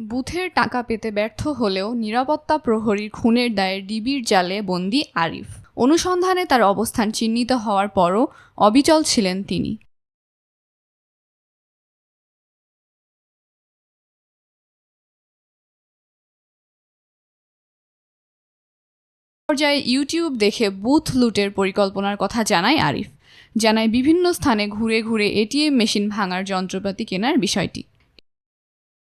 বুথের টাকা পেতে ব্যর্থ হলেও নিরাপত্তা প্রহরীর খুনের দায়ে ডিবির জালে বন্দি আরিফ। অনুসন্ধানে তার অবস্থান চিহ্নিত হওয়ার পরও অবিচল ছিলেন তিনি। পর্যায়ে ইউটিউব দেখে বুথ লুটের পরিকল্পনার কথা জানায় আরিফ। জানায় বিভিন্ন স্থানে ঘুরে ঘুরে এটিএম মেশিন ভাঙার যন্ত্রপাতি কেনার বিষয়টি।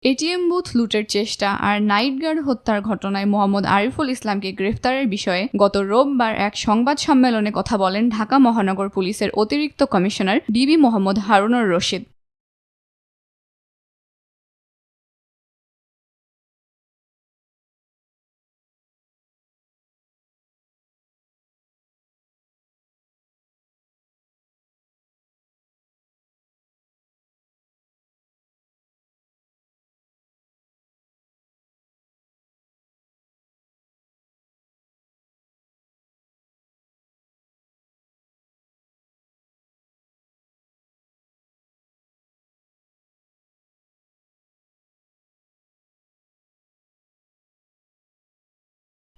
এটিএম বুথ লুটের চেষ্টা আর নাইট গার্ড হত্যার ঘটনায় মোহাম্মদ আরিফুল ইসলামকে গ্রেফতারের বিষয়ে গত রোববার এক সংবাদ সম্মেলনে কথা বলেন ঢাকা মহানগর পুলিশের অতিরিক্ত কমিশনার ডিবি মোহাম্মদ হারুনুর রশিদ।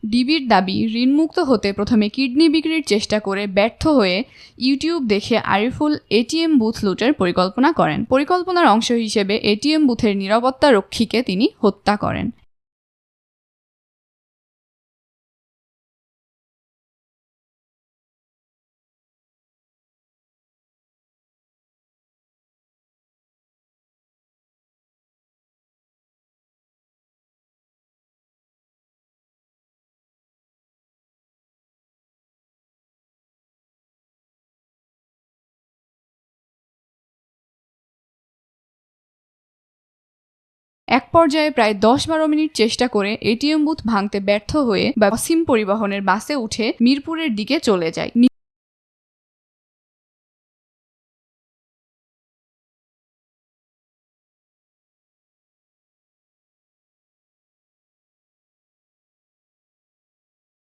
ডিবির দাবি, ঋণমুক্ত হতে প্রথমে কিডনি বিক্রির চেষ্টা করে ব্যর্থ হয়ে ইউটিউব দেখে আরিফুল এটিএম বুথ লুটের পরিকল্পনা করেন। পরিকল্পনার অংশ হিসেবে এটিএম বুথের নিরাপত্তা রক্ষীকে তিনি হত্যা করেন। এক পর্যায়ে প্রায় দশ বারো মিনিট চেষ্টা করে এটিএম বুথ ভাঙতে ব্যর্থ হয়ে বা অসীম পরিবহনের বাসে উঠে মিরপুরের দিকে চলে যায়।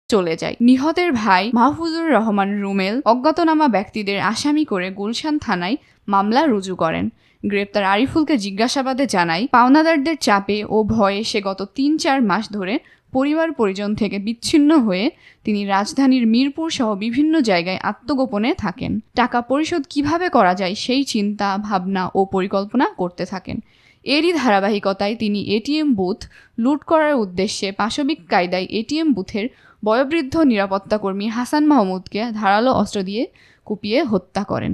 চলে যায়। নিহতের ভাই মাহফুজুর রহমান রুমেল অজ্ঞাতনামা ব্যক্তিদের আসামি করে গুলশান থানায় মামলা রুজু করেন। গ্রেপ্তার আরিফুলকে জিজ্ঞাসাবাদে জানাই, পাওনাদারদের চাপে ও ভয়ে সে গত তিন চার মাস ধরে পরিবার পরিজন থেকে বিচ্ছিন্ন হয়ে তিনি রাজধানীর মিরপুর সহ বিভিন্ন জায়গায় আত্মগোপনে থাকেন। টাকা পরিশোধ কীভাবে করা যায় সেই চিন্তা, ভাবনা ও পরিকল্পনা করতে থাকেন। এরই ধারাবাহিকতায় তিনি এটিএম বুথ লুট করার উদ্দেশ্যে পাশবিক কায়দায় এটিএম বুথের বয়োবৃদ্ধ নিরাপত্তাকর্মী হাসান মাহমুদকে ধারালো অস্ত্র দিয়ে কুপিয়ে হত্যা করেন।